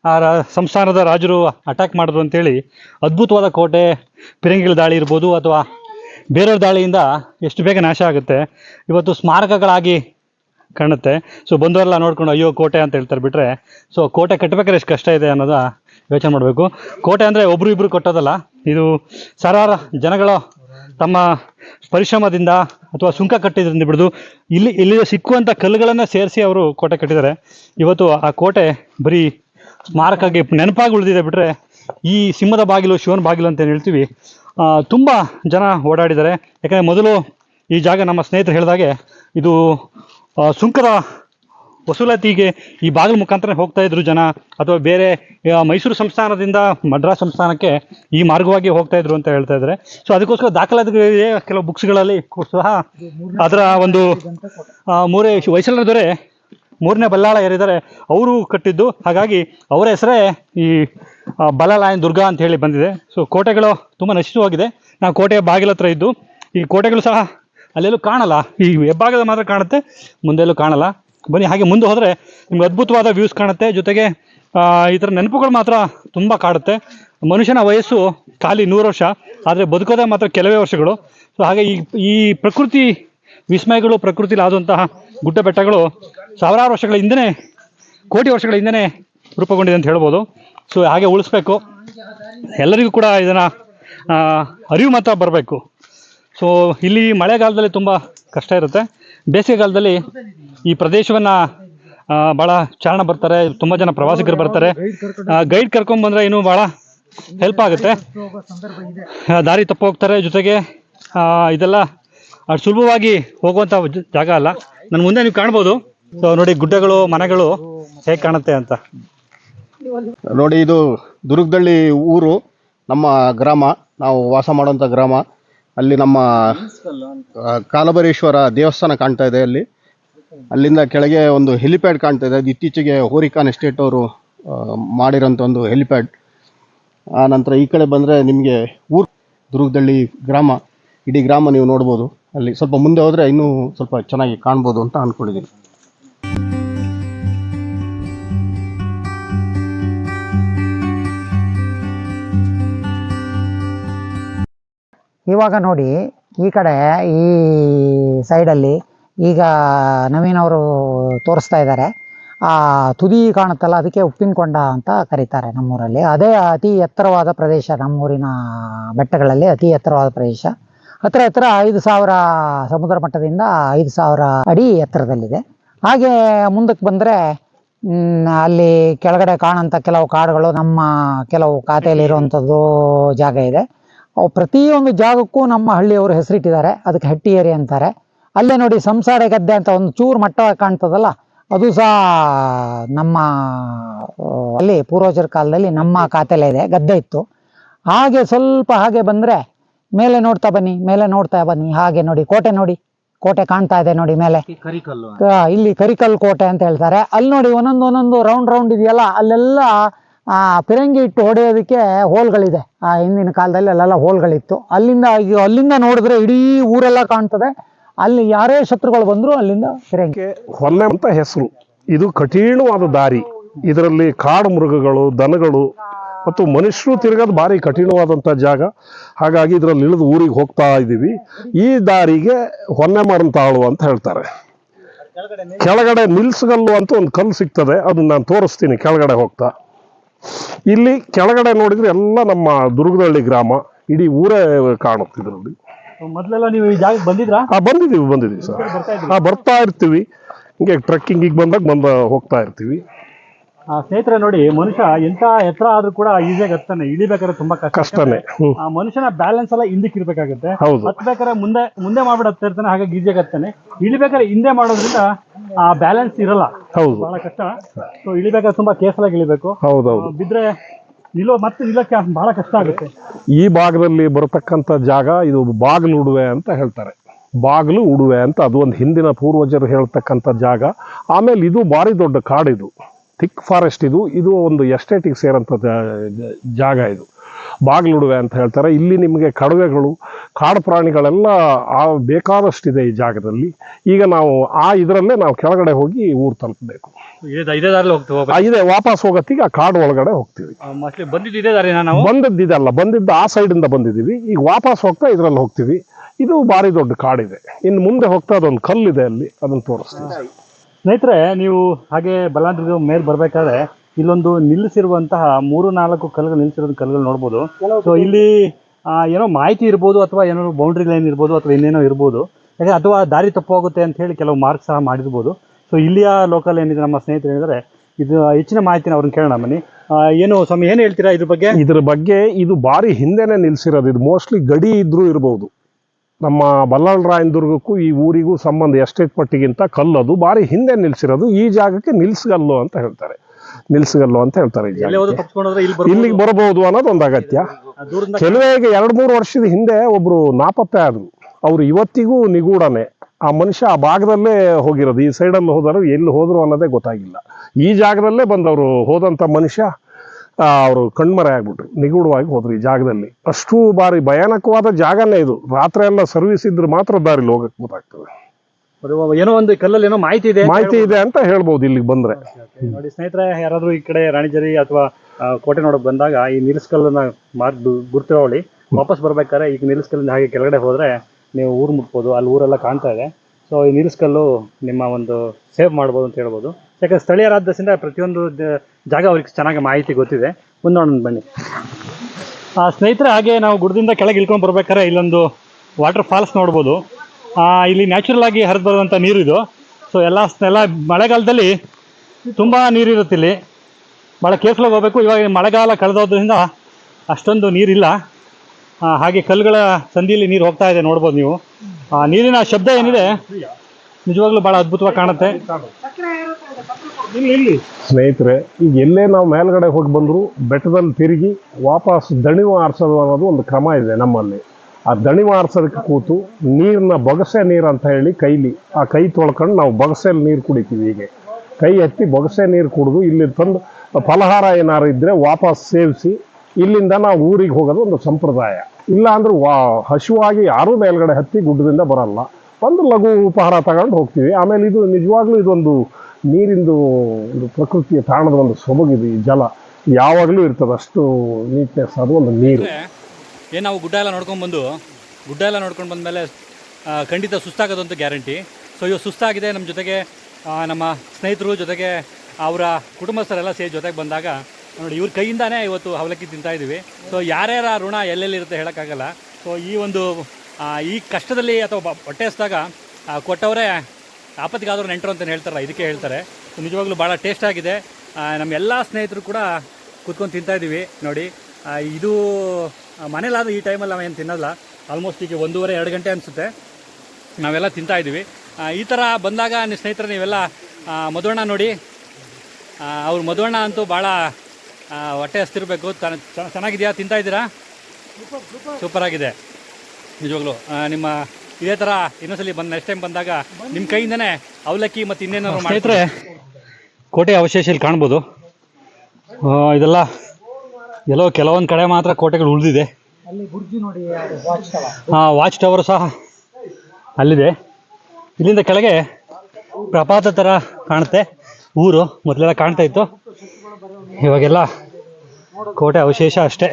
ಆ ಸಂಸ್ಥಾನದ ರಾಜರು ಅಟ್ಯಾಕ್ ಮಾಡಿದ್ರು ಅಂತೇಳಿ ಅದ್ಭುತವಾದ ಕೋಟೆ ಪಿರಂಗಿಲ್ ದಾಳಿ ಇರ್ಬೋದು ಅಥವಾ ಬೇರೆಯವ್ರ ದಾಳಿಯಿಂದ ಎಷ್ಟು ಬೇಗ ನಾಶ ಆಗುತ್ತೆ. ಇವತ್ತು ಸ್ಮಾರಕಗಳಾಗಿ ಕಾಣುತ್ತೆ. ಸೊ ಬಂದವರೆಲ್ಲ ನೋಡ್ಕೊಂಡು ಅಯ್ಯೋ, ಕೋಟೆ ಅಂತ ಹೇಳ್ತಾರೆ ಬಿಟ್ರೆ ಸೊ ಕೋಟೆ ಕಟ್ಟಬೇಕಾದ್ರೆ ಎಷ್ಟು ಕಷ್ಟ ಇದೆ ಅನ್ನೋದ ಯೋಚನೆ ಮಾಡಬೇಕು. ಕೋಟೆ ಅಂದರೆ ಒಬ್ರು ಇಬ್ರು ಕಟ್ಟೋದಲ್ಲ, ಇದು ಸರಾರ ಜನಗಳ ತಮ್ಮ ಪರಿಶ್ರಮದಿಂದ ಅಥವಾ ಸುಂಕ ಕಟ್ಟಿದ್ರಿಂದ ಬಿಡಿದು ಇಲ್ಲಿ ಇಲ್ಲಿ ಸಿಕ್ಕುವಂಥ ಕಲ್ಲುಗಳನ್ನು ಸೇರಿಸಿ ಅವರು ಕೋಟೆ ಕಟ್ಟಿದ್ದಾರೆ. ಇವತ್ತು ಆ ಕೋಟೆ ಬರೀ ಸ್ಮಾರಕಕ್ಕೆ ನೆನಪಾಗಿ ಉಳಿದಿದೆ ಬಿಟ್ರೆ ಈ ಸಿಂಹದ ಬಾಗಿಲು, ಶಿವನ ಬಾಗಿಲು ಅಂತ ಏನ್ ಹೇಳ್ತೀವಿ ತುಂಬ ಜನ ಓಡಾಡಿದ್ದಾರೆ. ಯಾಕಂದರೆ ಮೊದಲು ಈ ಜಾಗ ನಮ್ಮ ಸ್ನೇಹಿತರು ಹೇಳಿದಾಗೆ ಇದು ಸುಂಕದ ವಸೂಲಾತಿಗೆ ಈ ಬಾಗಿಲು ಮುಖಾಂತರ ಹೋಗ್ತಾ ಇದ್ರು ಜನ, ಅಥವಾ ಬೇರೆ ಮೈಸೂರು ಸಂಸ್ಥಾನದಿಂದ ಮದ್ರಾಸ್ ಸಂಸ್ಥಾನಕ್ಕೆ ಈ ಮಾರ್ಗವಾಗಿ ಹೋಗ್ತಾ ಇದ್ರು ಅಂತ ಹೇಳ್ತಾ ಇದ್ದಾರೆ. ಸೊ ಅದಕ್ಕೋಸ್ಕರ ದಾಖಲಾತಿಗಳಿದೆ ಕೆಲವು ಬುಕ್ಸ್ಗಳಲ್ಲಿ ಸಹ ಅದರ ಒಂದು ಮೂರೇ ಹೊಯ್ಸಳರ ದೊರೆ ಮೂರನೇ ಬಲ್ಲಾಳ ಯಾರಿದ್ದಾರೆ, ಅವರು ಕಟ್ಟಿದ್ದು. ಹಾಗಾಗಿ ಅವರ ಹೆಸರೇ ಈ ಬಲ್ಲಾಳಾಯನ ದುರ್ಗ ಅಂತ ಹೇಳಿ ಬಂದಿದೆ. ಸೊ ಕೋಟೆಗಳು ತುಂಬ ನಶಿಸುವಾಗಿದೆ. ನಾವು ಕೋಟೆಯ ಬಾಗಿಲ ಹತ್ರ ಇದ್ದು, ಈ ಕೋಟೆಗಳು ಸಹ ಅಲ್ಲೆಲ್ಲೂ ಕಾಣಲ್ಲ. ಈ ಹೆಬ್ಬಾಗದ ಮಾತ್ರ ಕಾಣುತ್ತೆ, ಮುಂದೆಲ್ಲೂ ಕಾಣಲ್ಲ. ಬನ್ನಿ, ಹಾಗೆ ಮುಂದೆ ಹೋದರೆ ನಿಮ್ಗೆ ಅದ್ಭುತವಾದ ವ್ಯೂಸ್ ಕಾಣುತ್ತೆ. ಜೊತೆಗೆ ಈ ಥರ ನೆನಪುಗಳು ಮಾತ್ರ ತುಂಬ ಕಾಡುತ್ತೆ. ಮನುಷ್ಯನ ವಯಸ್ಸು ಖಾಲಿ ನೂರು ವರ್ಷ, ಆದರೆ ಬದುಕೋದೇ ಮಾತ್ರ ಕೆಲವೇ ವರ್ಷಗಳು. ಸೊ ಹಾಗೆ ಈ ಈ ಪ್ರಕೃತಿ ವಿಸ್ಮಯಗಳು, ಪ್ರಕೃತಿಲಿ ಆದಂತಹ ಗುಡ್ಡ ಬೆಟ್ಟಗಳು ಸಾವಿರಾರು ವರ್ಷಗಳ ಹಿಂದೆನೇ, ಕೋಟಿ ವರ್ಷಗಳ ಹಿಂದೆನೇ ರೂಪುಗೊಂಡಿದೆ ಅಂತ ಹೇಳ್ಬೋದು. ಸೊ ಹಾಗೆ ಉಳಿಸ್ಬೇಕು. ಎಲ್ಲರಿಗೂ ಕೂಡ ಇದನ್ನು ಅರಿವು ಮಾತ್ರ ಬರಬೇಕು. ಸೊ ಇಲ್ಲಿ ಮಳೆಗಾಲದಲ್ಲಿ ತುಂಬ ಕಷ್ಟ ಇರುತ್ತೆ. ಬೇಸಿಗೆಗಾಲದಲ್ಲಿ ಈ ಪ್ರದೇಶವನ್ನು ಭಾಳ ಚಾರಣ ಬರ್ತಾರೆ. ತುಂಬ ಜನ ಪ್ರವಾಸಿಗರು ಬರ್ತಾರೆ. ಗೈಡ್ ಕರ್ಕೊಂಬಂದ್ರೆ ಇನ್ನೂ ಭಾಳ ಹೆಲ್ಪ್ ಆಗುತ್ತೆ. ದಾರಿ ತಪ್ಪು ಹೋಗ್ತಾರೆ. ಜೊತೆಗೆ ಇದೆಲ್ಲ ಅಷ್ಟು ಸುಲಭವಾಗಿ ಹೋಗುವಂಥ ಜಾಗ ಅಲ್ಲ. ನನ್ನ ಮುಂದೆ ನೀವು ಕಾಣ್ಬೋದು. ಸೊ ನೋಡಿ ಗುಡ್ಡಗಳು, ಮನೆಗಳು ಹೇಗ್ ಕಾಣುತ್ತೆ ಅಂತ. ನೋಡಿ, ಇದು ದುರ್ಗದಳ್ಳಿ ಊರು, ನಮ್ಮ ಗ್ರಾಮ. ನಾವು ವಾಸ ಮಾಡುವಂಥ ಗ್ರಾಮ. ಅಲ್ಲಿ ನಮ್ಮ ಕಾಲಭೈರೇಶ್ವರ ದೇವಸ್ಥಾನ ಕಾಣ್ತಾ ಇದೆ ಅಲ್ಲಿ. ಅಲ್ಲಿಂದ ಕೆಳಗೆ ಒಂದು ಹೆಲಿಪ್ಯಾಡ್ ಕಾಣ್ತಾ ಇದೆ. ಅದು ಇತ್ತೀಚೆಗೆ ಹೋರಿಕಾನ್ ಎಸ್ಟೇಟ್ ಅವರು ಮಾಡಿರೋಂಥ ಒಂದು ಹೆಲಿಪ್ಯಾಡ್. ಆ ನಂತರ ಈ ಕಡೆ ಬಂದರೆ ನಿಮಗೆ ಊರು, ದುರ್ಗದಳ್ಳಿ ಗ್ರಾಮ. ಇಡೀ ಗ್ರಾಮ ನೀವು ನೋಡ್ಬೋದು. ಅಲ್ಲಿ ಸ್ವಲ್ಪ ಮುಂದೆ ಹೋದರೆ ಇನ್ನೂ ಸ್ವಲ್ಪ ಚೆನ್ನಾಗಿ ಕಾಣ್ಬೋದು ಅಂತ ಅಂದ್ಕೊಂಡಿದ್ದೀನಿ ಇವಾಗ ನೋಡಿ, ಈ ಕಡೆ, ಈ ಸೈಡಲ್ಲಿ ಈಗ ನವೀನ್ ಅವರು ತೋರಿಸ್ತಾ ಇದ್ದಾರೆ. ಆ ತುದಿ ಕಾಣುತ್ತಲ್ಲ, ಅದಕ್ಕೆ ಉಪ್ಪಿನಕೊಂಡ ಅಂತ ಕರೀತಾರೆ ನಮ್ಮೂರಲ್ಲಿ. ಅದೇ ಅತಿ ಎತ್ತರವಾದ ಪ್ರದೇಶ ನಮ್ಮೂರಿನ ಬೆಟ್ಟಗಳಲ್ಲಿ, ಅತಿ ಎತ್ತರವಾದ ಪ್ರದೇಶ. ಹತ್ರ ಹತ್ರ ಐದು ಸಾವಿರ ಸಮುದ್ರ ಮಟ್ಟದಿಂದ ಐದು ಸಾವಿರ ಅಡಿ ಎತ್ತರದಲ್ಲಿದೆ. ಹಾಗೆ ಮುಂದಕ್ಕೆ ಬಂದರೆ ಅಲ್ಲಿ ಕೆಳಗಡೆ ಕಾಣೋಂಥ ಕೆಲವು ಕಾಡುಗಳು ನಮ್ಮ ಕೆಲವು ಖಾತೆಯಲ್ಲಿ ಇರುವಂಥದ್ದು ಜಾಗ ಇದೆ. ಅವು ಪ್ರತಿಯೊಂದು ಜಾಗಕ್ಕೂ ನಮ್ಮ ಹಳ್ಳಿಯವರು ಹೆಸರಿಟ್ಟಿದ್ದಾರೆ. ಅದಕ್ಕೆ ಹಟ್ಟಿ ಏರಿ ಅಂತಾರೆ. ಅಲ್ಲೇ ನೋಡಿ ಸಂಸಾರ ಗದ್ದೆ ಅಂತ ಒಂದು ಚೂರು ಮಟ್ಟ ಕಾಣ್ತದಲ್ಲ, ಅದು ಸಹ ನಮ್ಮ ಅಲ್ಲಿ ಪೂರ್ವಜರ ಕಾಲದಲ್ಲಿ ನಮ್ಮ ಖಾತೆಲೇ ಇದೆ, ಗದ್ದೆ ಇತ್ತು. ಹಾಗೆ ಸ್ವಲ್ಪ ಹಾಗೆ ಬಂದರೆ, ಮೇಲೆ ನೋಡ್ತಾ ಬನ್ನಿ, ಮೇಲೆ ನೋಡ್ತಾ ಬನ್ನಿ, ಹಾಗೆ ನೋಡಿ, ಕೋಟೆ ನೋಡಿ. ಕೋಟೆ ಕಾಣ್ತಾ ಇದೆ ನೋಡಿ ಮೇಲೆ. ಕರಿಕಲ್ಲು ಇಲ್ಲಿ ಕರಿಕಲ್ ಕೋಟೆ ಅಂತ ಹೇಳ್ತಾರೆ. ಅಲ್ಲಿ ನೋಡಿ ಒಂದೊಂದು ಒಂದೊಂದು ರೌಂಡ್ ರೌಂಡ್ ಇದೆಯಲ್ಲ ಅಲ್ಲೆಲ್ಲ ಆ ಪಿರಂಗಿ ಇಟ್ಟು ಹೊಡೆಯೋದಕ್ಕೆ ಹೋಲ್ಗಳಿದೆ. ಆ ಹಿಂದಿನ ಕಾಲದಲ್ಲಿ ಅಲ್ಲೆಲ್ಲ ಹೋಲ್ಗಳಿತ್ತು. ಅಲ್ಲಿಂದ ಅಲ್ಲಿಂದ ನೋಡಿದ್ರೆ ಇಡೀ ಊರೆಲ್ಲ ಕಾಣ್ತದೆ. ಅಲ್ಲಿ ಯಾರೇ ಶತ್ರುಗಳು ಬಂದ್ರು ಅಲ್ಲಿಂದ ಪಿರಂಗಿ. ಹೊನ್ನೆ ಅಂತ ಹೆಸರು. ಇದು ಕಠಿಣವಾದ ದಾರಿ. ಇದರಲ್ಲಿ ಕಾಡು ಮೃಗಗಳು ದನಗಳು ಮತ್ತು ಮನುಷ್ಯರು ತಿರುಗೋದು ಭಾರಿ ಕಠಿಣವಾದಂಥ ಜಾಗ. ಹಾಗಾಗಿ ಇದರಲ್ಲಿ ಇಳಿದು ಊರಿಗೆ ಹೋಗ್ತಾ ಇದ್ದೀವಿ. ಈ ದಾರಿಗೆ ಹೊನ್ನೆ ಮಾಡಂತಾಳು ಅಂತ ಹೇಳ್ತಾರೆ. ಕೆಳಗಡೆ ನಿಲ್ಸಗಲ್ಲು ಅಂತ ಒಂದು ಕಲ್ಲು ಸಿಗ್ತದೆ. ಅದನ್ನ ನಾನು ತೋರಿಸ್ತೀನಿ ಕೆಳಗಡೆ ಹೋಗ್ತಾ. ಇಲ್ಲಿ ಕೆಳಗಡೆ ನೋಡಿದ್ರೆ ಎಲ್ಲ ನಮ್ಮ ದುರ್ಗದಳ್ಳಿ ಗ್ರಾಮ. ಇಡೀ ಊರೇ ಕಾಣುತ್ತೆ ಇದರಲ್ಲಿ. ಮೊದಲೆಲ್ಲ ನೀವು ಈ ಜಾಗಕ್ಕೆ ಬಂದಿದ್ರಾ? ಬಂದಿದ್ದೀವಿ ಬಂದಿದ್ದೀವಿ ಸರ್. ಆ ಬರ್ತಾ ಇರ್ತೀವಿ. ಹಿಂಗೆ ಟ್ರೆಕ್ಕಿಂಗಿಗೆ ಬಂದಾಗ ಬಂದ ಹೋಗ್ತಾ ಇರ್ತೀವಿ. ಆ, ಸ್ನೇಹಿತರೆ ನೋಡಿ ಮನುಷ್ಯ ಎಂತ ಎತ್ತರ ಆದ್ರೂ ಕೂಡ ಈಸಿಯಾಗಿ ಹತ್ತಾನೆ. ಇಳಿಬೇಕಾದ್ರೆ ತುಂಬಾ ಕಷ್ಟ. ಕಷ್ಟನೇ. ಹ್ಮ್. ಆ ಮನುಷ್ಯನ ಬ್ಯಾಲೆನ್ಸ್ ಎಲ್ಲ ಹಿಂದಕ್ಕೆ ಇರ್ಬೇಕಾಗುತ್ತೆ. ಹೌದು. ಹತ್ಬೇಕಾದ್ರೆ ಮುಂದೆ ಮುಂದೆ ಮಾಡ್ಬಿಟ್ಟು ಹತ್ತಾ ಇರ್ತಾನೆ ಹಾಗಾಗಿ ಈಸಿಯಾಗಿ ಹತ್ತಾನೆ. ಇಳಿಬೇಕಾದ್ರೆ ಹಿಂದೆ ಮಾಡೋದ್ರಿಂದ ಆ ಬ್ಯಾಲೆನ್ಸ್ ಇರಲ್ಲ. ಹೌದು. ಬಹಳ ಕಷ್ಟ. ಸೊ ಇಳಿಬೇಕಾದ್ರೆ ತುಂಬಾ ಕೇಸಲಾಗಿ ಇಳಿಬೇಕು. ಹೌದೌದು. ಬಿದ್ರೆ ನಿಲ್ಲೋ ಮತ್ತೆ ನಿಲ್ಲಕ್ಕೆ ಬಹಳ ಕಷ್ಟ ಆಗುತ್ತೆ. ಈ ಭಾಗದಲ್ಲಿ ಬರತಕ್ಕಂತ ಜಾಗ ಇದು ಬಾಗಿಲು ಉಡುವೆ ಅಂತ ಹೇಳ್ತಾರೆ. ಬಾಗಿಲು ಉಡುವೆ ಅಂತ ಅದು ಒಂದು ಹಿಂದಿನ ಪೂರ್ವಜರು ಹೇಳ್ತಕ್ಕಂಥ ಜಾಗ. ಆಮೇಲೆ ಇದು ಭಾರಿ ದೊಡ್ಡ ಕಾಡಿದು. ಥಿಕ್ ಫಾರೆಸ್ಟ್ ಇದು ಇದು ಒಂದು ಎಸ್ಟೇಟಿಗೆ ಸೇರೋಂಥ ಜಾಗ ಇದು. ಬಾಗಿಲುಡುವೆ ಅಂತ ಹೇಳ್ತಾರೆ. ಇಲ್ಲಿ ನಿಮಗೆ ಕಡವೆಗಳು ಕಾಡು ಪ್ರಾಣಿಗಳೆಲ್ಲ ಆ ಬೇಕಾದಷ್ಟಿದೆ ಈ ಜಾಗದಲ್ಲಿ. ಈಗ ನಾವು ಆ ಇದರಲ್ಲೇ ನಾವು ಕೆಳಗಡೆ ಹೋಗಿ ಊರು ತಲುಪಬೇಕು. ಇದೇ ಇದೇ ದಾರಿಲಿ ಹೋಗ್ತೀವಿ ಆ, ಇದೆ ವಾಪಸ್ ಹೋಗತ್ತೀಗ ಆ ಕಾಡು ಒಳಗಡೆ ಹೋಗ್ತೀವಿ. ಬಂದಿದ್ದಲ್ಲ ಬಂದಿದ್ದ ಇದೇ ದಾರಿನ ನಾವು? ಬಂದದ್ದಿದಲ್ಲ ಬಂದಿದ್ದು ಆ ಸೈಡಿಂದ ಬಂದಿದ್ದೀವಿ. ಈಗ ವಾಪಸ್ ಹೋಗ್ತಾ ಇದರಲ್ಲಿ ಹೋಗ್ತೀವಿ. ಇದು ಭಾರಿ ದೊಡ್ಡ ಕಾಡಿದೆ. ಇನ್ನು ಮುಂದೆ ಹೋಗ್ತಾ ಅದೊಂದು ಕಲ್ಲಿದೆ ಅಲ್ಲಿ ಅದನ್ನು ತೋರಿಸ್ತೀವಿ ಸ್ನೇಹಿತರೆ ನೀವು ಹಾಗೆ ಬಲಾಂಧ್ರದ ಮೇಲೆ ಬರ್ಬೇಕಾದ್ರೆ ಇಲ್ಲೊಂದು ನಿಲ್ಲಿಸಿರುವಂತಹ ಮೂರು ನಾಲ್ಕು ಕಲ್ಲುಗಳು ನಿಲ್ಲಿಸಿರೋ ಕಲ್ಲುಗಳು ನೋಡ್ಬೋದು. ಸೊ ಇಲ್ಲಿ ಏನೋ ಮಾಹಿತಿ ಇರ್ಬೋದು ಅಥವಾ ಏನೋ ಬೌಂಡ್ರಿ ಲೈನ್ ಇರ್ಬೋದು ಅಥವಾ ಇನ್ನೇನೋ ಇರ್ಬೋದು. ಯಾಕೆ ಅಥವಾ ದಾರಿ ತಪ್ಪಾಗುತ್ತೆ ಅಂತ ಹೇಳಿ ಕೆಲವು ಮಾರ್ಕ್ ಸಹ ಮಾಡಿರ್ಬೋದು. ಸೊ ಇಲ್ಲಿಯ ಲೋಕಲ್ ಏನಿದೆ ನಮ್ಮ ಸ್ನೇಹಿತರು ಏನಿದ್ದಾರೆ ಇದು ಹೆಚ್ಚಿನ ಮಾಹಿತಿನ ಅವ್ರನ್ನ ಕೇಳೋಣ ಬನ್ನಿ. ಏನು ಸ್ವಾಮಿ ಏನು ಹೇಳ್ತೀರಾ ಇದ್ರ ಬಗ್ಗೆ? ಇದ್ರ ಬಗ್ಗೆ ಇದು ಭಾರಿ ಹಿಂದೆನೆ ನಿಲ್ಸಿರೋದು. ಇದು ಮೋಸ್ಟ್ಲಿ ಗಡಿ ಇದ್ರೂ ಇರ್ಬೋದು. ನಮ್ಮ ಬಲ್ಲಾಳ್ ರಾಯನದುರ್ಗಕ್ಕೂ ಈ ಊರಿಗೂ ಸಂಬಂಧ ಎಸ್ಟೇಟ್ ಪಟ್ಟಿಗಿಂತ ಕಲ್ಲದು ಭಾರಿ ಹಿಂದೆ ನಿಲ್ಸಿರೋದು ಈ ಜಾಗಕ್ಕೆ ನಿಲ್ಸಗಲ್ಲು ಅಂತ ಹೇಳ್ತಾರೆ. ನಿಲ್ಸಗಲ್ಲು ಅಂತ ಹೇಳ್ತಾರೆ ಇಲ್ಲಿಗೆ ಬರಬಹುದು ಅನ್ನೋದು ಒಂದು ಅಗತ್ಯ. ಕೆಲವೇಗೆ ಕೆಲವೇ ಎರಡು ಮೂರು ವರ್ಷದ ಹಿಂದೆ ಒಬ್ರು ನಾಪತ್ತೆ ಆದ್ರು. ಅವ್ರು ಇವತ್ತಿಗೂ ನಿಗೂಢನೆ. ಆ ಮನುಷ್ಯ ಆ ಭಾಗದಲ್ಲೇ ಹೋಗಿರೋದು. ಈ ಸೈಡಲ್ಲಿ ಹೋದರು ಎಲ್ಲಿ ಹೋದ್ರು ಅನ್ನೋದೇ ಗೊತ್ತಾಗಿಲ್ಲ. ಈ ಜಾಗದಲ್ಲೇ ಬಂದವರು ಹೋದಂಥ ಮನುಷ್ಯ ಅವರು ಕಣ್ಮರೆ ಆಗ್ಬಿಟ್ರು ನಿಗೂಢವಾಗಿ ಹೋದ್ರು ಈ ಜಾಗದಲ್ಲಿ. ಅಷ್ಟು ಬಾರಿ ಭಯಾನಕವಾದ ಜಾಗನೇ ಇದು. ರಾತ್ರಿ ಎಲ್ಲ ಸರ್ವಿಸ್ ಇದ್ರೆ ಮಾತ್ರ ದಾರಿಲಿ ಹೋಗಕ್ಕೆ ಗೊತ್ತಾಗ್ತದೆ. ಏನೋ ಒಂದು ಕಲ್ಲಲ್ಲಿ ಏನೋ ಮಾಹಿತಿ ಇದೆ ಮಾಹಿತಿ ಇದೆ ಅಂತ ಹೇಳ್ಬೋದು ಇಲ್ಲಿಗೆ ಬಂದ್ರೆ. ನೋಡಿ ಸ್ನೇಹಿತರೆ ಯಾರಾದ್ರೂ ಈ ಕಡೆ ರಾಣಿಜರಿ ಅಥವಾ ಕೋಟೆ ನೋಡಕ್ ಬಂದಾಗ ಈ ನಿಲ್ಸ್ಕಲ್ಲನ್ನ ಮಾರ್ ಗುರ್ತಿರೋಳಿ ವಾಪಸ್ ಬರ್ಬೇಕಾದ್ರೆ ಈಗ ನಿಲ್ಸ್ಕಲ್ಲಿಂದ ಹಾಗೆ ಕೆಳಗಡೆ ಹೋದ್ರೆ ನೀವು ಊರು ಮುಟ್ಬೋದು. ಅಲ್ಲಿ ಊರೆಲ್ಲ ಕಾಣ್ತಾ ಇದೆ. ಸೊ ಈ ನಿಲ್ಸ್ಕಲ್ಲು ನಿಮ್ಮ ಒಂದು ಸೇವ್ ಮಾಡ್ಬೋದು ಅಂತ ಹೇಳ್ಬೋದು. ಯಾಕಂದ್ರೆ ಸ್ಥಳೀಯರಾದ್ದರಿಂದ ಪ್ರತಿಯೊಂದು ಜಾಗ ಅವ್ರಿಗೆ ಚೆನ್ನಾಗಿ ಮಾಹಿತಿ ಗೊತ್ತಿದೆ. ಮುಂದೋಣ ಬನ್ನಿ. ಆ, ಸ್ನೇಹಿತರೆ ಹಾಗೆ ನಾವು ಗುಡದಿಂದ ಕೆಳಗೆ ಇಳ್ಕೊಂಡು ಬರ್ಬೇಕಾದ್ರೆ ಇಲ್ಲೊಂದು ವಾಟರ್ ಫಾಲ್ಸ್ ನೋಡ್ಬೋದು. ಇಲ್ಲಿ ನ್ಯಾಚುರಲ್ ಆಗಿ ಹರಿದು ಬರುವಂಥ ನೀರು ಇದು ಸೊ ಎಲ್ಲ ಎಲ್ಲ ಮಳೆಗಾಲದಲ್ಲಿ ತುಂಬ ನೀರಿರುತ್ತೆ ಇಲ್ಲಿ. ಭಾಳ ಕೇರ್ಫುಲ್ಲಾಗಿ ಹೋಗಬೇಕು. ಇವಾಗ ಮಳೆಗಾಲ ಕಳೆದೋದ್ರಿಂದ ಅಷ್ಟೊಂದು ನೀರಿಲ್ಲ. ಹಾಗೆ ಕಲ್ಲುಗಳ ಸಂದಿಯಲ್ಲಿ ನೀರು ಹೋಗ್ತಾ ಇದೆ ನೋಡ್ಬೋದು ನೀವು. ಆ ನೀರಿನ ಶಬ್ದ ಏನಿದೆ? ನಿಜವಾಗ್ಲೂ ಭಾಳ ಅದ್ಭುತವಾಗಿ ಕಾಣುತ್ತೆ. ಸ್ನೇಹಿತರೆ, ಈಗ ಎಲ್ಲೇ ನಾವು ಮೇಲ್ಗಡೆ ಹೋಗಿ ಬಂದ್ರು ಬೆಟ್ಟದಲ್ಲಿ ತಿರುಗಿ ವಾಪಸ್ ದಣಿವು ಆರಿಸೋದು ಅನ್ನೋದು ಒಂದು ಕ್ರಮ ಇದೆ ನಮ್ಮಲ್ಲಿ. ಆ ದಣಿವು ಆರಿಸೋದಕ್ಕೆ ಕೂತು ನೀರನ್ನ ಬೊಗಸೆ ನೀರು ಅಂತ ಹೇಳಿ ಕೈಲಿ, ಆ ಕೈ ತೊಳ್ಕೊಂಡು ನಾವು ಬೊಗಸೆಯಲ್ಲಿ ನೀರು ಕುಡಿತೀವಿ ಹೀಗೆ. ಕೈ ಎತ್ತಿ ಬೊಗಸೆ ನೀರು ಕುಡಿದು ಇಲ್ಲಿ ತಂದು ಫಲಹಾರ ಏನಾರು ಇದ್ದರೆ ವಾಪಸ್ ಸೇವಿಸಿ ಇಲ್ಲಿಂದ ನಾವು ಊರಿಗೆ ಹೋಗೋದು ಒಂದು ಸಂಪ್ರದಾಯ. ಇಲ್ಲ ಅಂದ್ರೆ ವಾ ಹಸುವಾಗಿ ಯಾರೂ ಮೇಲ್ಗಡೆ ಹತ್ತಿ ಗುಡ್ಡದಿಂದ ಬರಲ್ಲ. ಒಂದು ಲಘು ಉಪಹಾರ ತಗೊಂಡು ಹೋಗ್ತೀವಿ. ಆಮೇಲೆ ಇದು ನಿಜವಾಗ್ಲೂ ಇದೊಂದು ನೀರಿಂದು ಒಂದು ಪ್ರಕೃತಿಯ ತಾಣದ ಒಂದು ಸೊಬಗಿದು ಈ ಜಲ ಯಾವಾಗಲೂ ಇರ್ತದೆ. ಅಷ್ಟು ನೀಟ್ನೆಸ್ ಅದು ಒಂದು ನೀರು. ಏನು ನಾವು ಗುಡ್ಡ ಎಲ್ಲ ನೋಡ್ಕೊಂಡು ಬಂದು, ಗುಡ್ಡ ಎಲ್ಲ ನೋಡ್ಕೊಂಡು ಬಂದಮೇಲೆ ಖಂಡಿತ ಸುಸ್ತಾಗೋದು ಅಂತ ಗ್ಯಾರಂಟಿ. ಸೊ ಇವಾಗ ಸುಸ್ತಾಗಿದೆ ನಮ್ಮ ಜೊತೆಗೆ ನಮ್ಮ ಸ್ನೇಹಿತರು ಜೊತೆಗೆ, ಅವರ ಕುಟುಂಬಸ್ಥರೆಲ್ಲ ಸೇರಿ ಜೊತೆಗೆ ಬಂದಾಗ, ನೋಡಿ, ಇವ್ರ ಕೈಯಿಂದಾನೇ ಇವತ್ತು ಅವಲಕ್ಕಿ ತಿಂತಾ ಇದ್ದೀವಿ ಸೊ ಯಾರ್ಯಾರ ಋಣ ಎಲ್ಲೆಲ್ಲಿರುತ್ತೆ ಹೇಳೋಕ್ಕಾಗಲ್ಲ. ಸೊ ಈ ಒಂದು ಈ ಕಷ್ಟದಲ್ಲಿ ಅಥವಾ ಹೊಟ್ಟೆ ಹಸಿದಾಗ ಕೊಟ್ಟವರೇ ಆಪತ್ತಿಗಾದರೂ ನೆಂಟರು ಅಂತ ಹೇಳ್ತಾರಲ್ಲ ಇದಕ್ಕೆ ಹೇಳ್ತಾರೆ. ನಿಜವಾಗ್ಲೂ ಭಾಳ ಟೇಸ್ಟ್ ಆಗಿದೆ. ನಮ್ಮ ಎಲ್ಲ ಸ್ನೇಹಿತರು ಕೂಡ ಕೂತ್ಕೊಂಡು ತಿಂತಾ ಇದ್ದೀವಿ ನೋಡಿ. ಇದು ಮನೇಲಾದ್ರೂ ಈ ಟೈಮಲ್ಲಿ ನಾವೇನು ತಿನ್ನಲ್ಲ. ಆಲ್ಮೋಸ್ಟ್ ಈಗ ಒಂದೂವರೆ ಎರಡು ಗಂಟೆ ಅನಿಸುತ್ತೆ. ನಾವೆಲ್ಲ ತಿಂತಾ ಇದ್ದೀವಿ ಈ ಥರ ಬಂದಾಗ ನಿಮ್ಮ ಸ್ನೇಹಿತರೆ ನೀವೆಲ್ಲ ಮಧುವಣ್ಣ ನೋಡಿ. ಅವ್ರ ಮಧುವಣ್ಣ ಅಂತೂ ಭಾಳ ಹೊಟ್ಟೆ ಹಸ್ತಿರ್ಬೇಕು. ಚೆನ್ನ- ಚೆನ್ನ- ಚೆನ್ನಾಗಿದೆಯಾ? ತಿಂತಾ ಇದ್ದೀರಾ? ಸೂಪರ್ ಆಗಿದೆ. ನಿಜವಾಗ್ಲೂ ನಿಮ್ಮ ಇದೇ ಥರ ಇನ್ನೊಂದ್ಸಲಿ ಬಂದು ನೆಕ್ಸ್ಟ್ ಟೈಮ್ ಬಂದಾಗ ನಿಮ್ಮ ಕೈಯಿಂದನೇ ಅವಲಕ್ಕಿ ಮತ್ತು ಇನ್ನೇನಾದ್ರು ಸ್ನೇಹಿತರೆ ಕೋಟೆ ಅವಶೇಷ ಇಲ್ಲಿ ಕಾಣ್ಬೋದು. ಆ, ಇದೆಲ್ಲ ಎಲ್ಲೋ ಕೆಲವೊಂದು ಕಡೆ ಮಾತ್ರ ಕೋಟೆಗಳು ಉಳಿದಿದೆ. ಅಲ್ಲಿ ಬುರ್ಜಿ ನೋಡಿ ವಾಚ್ ವಾಚ್ ಟವರ್ ಸಹ ಅಲ್ಲಿದೆ. ಇಲ್ಲಿಂದ ಕೆಳಗೆ ಪ್ರಪಾತ ಥರ ಕಾಣುತ್ತೆ. ಊರು ಮೊದಲೆಲ್ಲ ಕಾಣ್ತಾ ಇತ್ತು. ಇವಾಗೆಲ್ಲ ಕೋಟೆ ಅವಶೇಷ ಅಷ್ಟೇ.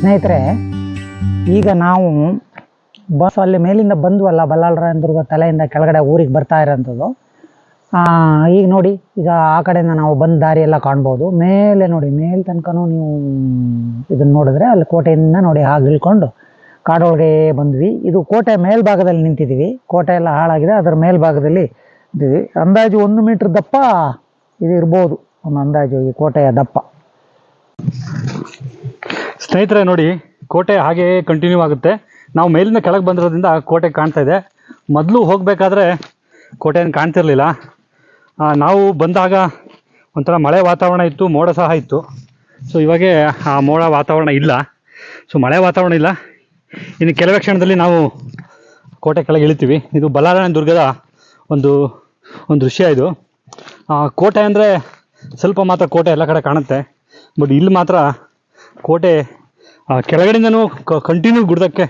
ಸ್ನೇಹಿತರೆ, ಈಗ ನಾವು ಬಸ್ ಅಲ್ಲಿ ಮೇಲಿಂದ ಬಂದ್ವಲ್ಲ ಬಲ್ಲಾಳರಾಯನದುರ್ಗ ತಲೆಯಿಂದ ಕೆಳಗಡೆ ಊರಿಗೆ ಬರ್ತಾ ಇರೋಂಥದ್ದು. ಈಗ ನೋಡಿ, ಈಗ ಆ ಕಡೆಯಿಂದ ನಾವು ಬಂದ ದಾರಿ ಎಲ್ಲ ಕಾಣ್ಬೋದು. ಮೇಲೆ ನೋಡಿ, ಮೇಲೆ ತನಕನೂ ನೀವು ಇದನ್ನ ನೋಡಿದ್ರೆ ಅಲ್ಲಿ ಕೋಟೆಯಿಂದ ನೋಡಿ ಹಾಗೆ ಇಳ್ಕೊಂಡು ಕಾಡೊಳಗೆ ಬಂದ್ವಿ. ಇದು ಕೋಟೆ ಮೇಲ್ಭಾಗದಲ್ಲಿ ನಿಂತಿದ್ದೀವಿ. ಕೋಟೆ ಎಲ್ಲ ಹಾಳಾಗಿದೆ, ಅದರ ಮೇಲ್ಭಾಗದಲ್ಲಿ ಇದ್ದೀವಿ. ಅಂದಾಜು ಒಂದು ಮೀಟ್ರ್ ದಪ್ಪ ಇದು ಇರ್ಬೋದು. ಒಂದು ಅಂದಾಜು ಈ ಕೋಟೆಯ ದಪ್ಪ. ಸ್ನೇಹಿತರೆ ನೋಡಿ, ಕೋಟೆ ಹಾಗೆ ಕಂಟಿನ್ಯೂ ಆಗುತ್ತೆ. ನಾವು ಮೇಲಿಂದ ಕೆಳಗೆ ಬಂದಿರೋದ್ರಿಂದ ಕೋಟೆ ಕಾಣ್ತಾ ಇದೆ. ಮೊದಲು ಹೋಗಬೇಕಾದ್ರೆ ಕೋಟೆ ಏನು ಕಾಣ್ತಿರ್ಲಿಲ್ಲ ನಾವು ಬಂದಾಗ ಒಂಥರ ಮಳೆ ವಾತಾವರಣ ಇತ್ತು, ಮೋಡ ಸಹ ಇತ್ತು. ಸೊ ಇವಾಗೆ ಆ ಮೋಡ ವಾತಾವರಣ ಇಲ್ಲ. ಸೊ ಮಳೆ ವಾತಾವರಣ ಇಲ್ಲ. ಇನ್ನು ಕೆಲವೇ ಕ್ಷಣದಲ್ಲಿ ನಾವು ಕೋಟೆ ಕೆಳಗೆ ಇಳಿತೀವಿ. ಇದು ಬಲ್ಲಾರಾಯಣ ದುರ್ಗದ ಒಂದು ಒಂದು ದೃಶ್ಯ ಇದು. ಕೋಟೆ ಅಂದರೆ ಸ್ವಲ್ಪ ಮಾತ್ರ ಕೋಟೆ ಎಲ್ಲ ಕಡೆ ಕಾಣುತ್ತೆ. ಬಟ್ ಇಲ್ಲಿ ಮಾತ್ರ ಕೋಟೆ ಕೆಳಗಡೆಯಿಂದನೂ ಕಂಟಿನ್ಯೂ ಗುಡ್ದಕ್ಕೆ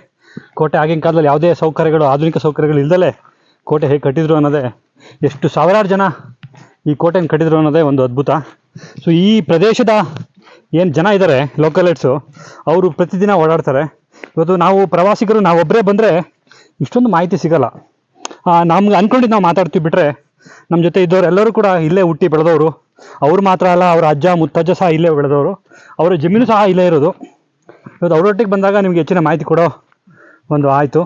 ಕೋಟೆ ಆಗಿನ ಕಾಲದಲ್ಲಿ ಯಾವುದೇ ಸೌಕರ್ಯಗಳು, ಆಧುನಿಕ ಸೌಕರ್ಯಗಳು ಇಲ್ದಲೇ ಕೋಟೆ ಹೇಗೆ ಕಟ್ಟಿದ್ರು ಅನ್ನೋದೇ ಎಷ್ಟು ಸಾವಿರಾರು ಜನ ಈ ಕೋಟೆನ ಕಟ್ಟಿದ್ರು ಅನ್ನೋದೇ ಒಂದು ಅದ್ಭುತ. ಸೊ ಈ ಪ್ರದೇಶದ ಏನು ಜನ ಇದ್ದಾರೆ ಲೋಕಲೈಟ್ಸು ಅವರು ಪ್ರತಿದಿನ ಓಡಾಡ್ತಾರೆ. ಇವತ್ತು ನಾವು ಪ್ರವಾಸಿಗರು ನಾವೊಬ್ಬರೇ ಬಂದರೆ ಇಷ್ಟೊಂದು ಮಾಹಿತಿ ಸಿಗಲ್ಲ. ನಮ್ಗೆ ಅಂದ್ಕೊಂಡಿದ್ದು ನಾವು ಮಾತಾಡ್ತೀವಿ ಬಿಟ್ಟರೆ ನಮ್ಮ ಜೊತೆ ಇದ್ದವ್ರು ಎಲ್ಲರೂ ಕೂಡ ಇಲ್ಲೇ ಹುಟ್ಟಿ ಬೆಳೆದವರು. ಅವ್ರು ಮಾತ್ರ ಅಲ್ಲ, ಅವರ ಅಜ್ಜ, ಮುತ್ತಜ್ಜ ಸಹ ಇಲ್ಲೇ ಬೆಳೆದವರು. ಅವರ ಜಮೀನು ಸಹ ಇಲ್ಲೇ ಇರೋದು. ಇವತ್ತು ಅವರೊಟ್ಟಿಗೆ ಬಂದಾಗ ನಿಮ್ಗೆ ಹೆಚ್ಚಿನ ಮಾಹಿತಿ ಕೊಡೋ ಒಂದು ಆಯಿತು.